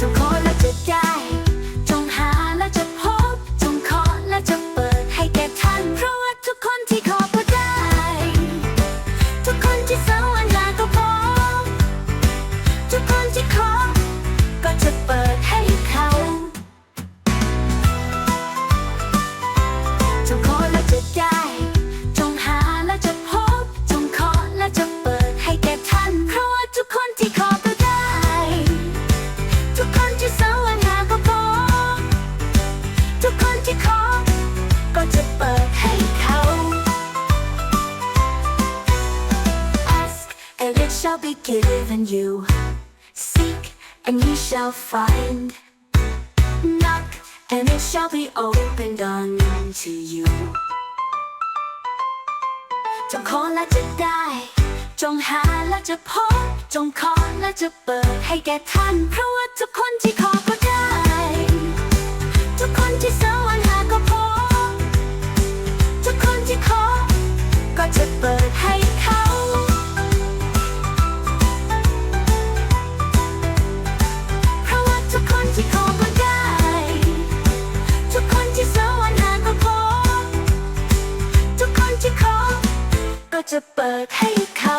จงขอและจะได้ จงหาและจะพบ จงขอและจะเปิดให้แก่ท่าน เพราะว่าทุกคนที่ขอก็ได้ ทุกคนที่เสา ขอ ก็จะเปิดให้เขา Ask and it shall be given you Seek and you shall find Knock and it shall be opened unto you จงขอและจะได้ จงหาและจะพบ จงขอและจะเปิดให้แก่ท่าน เพราะว่าทุกคนที่ขอ จะเปิดให้เขา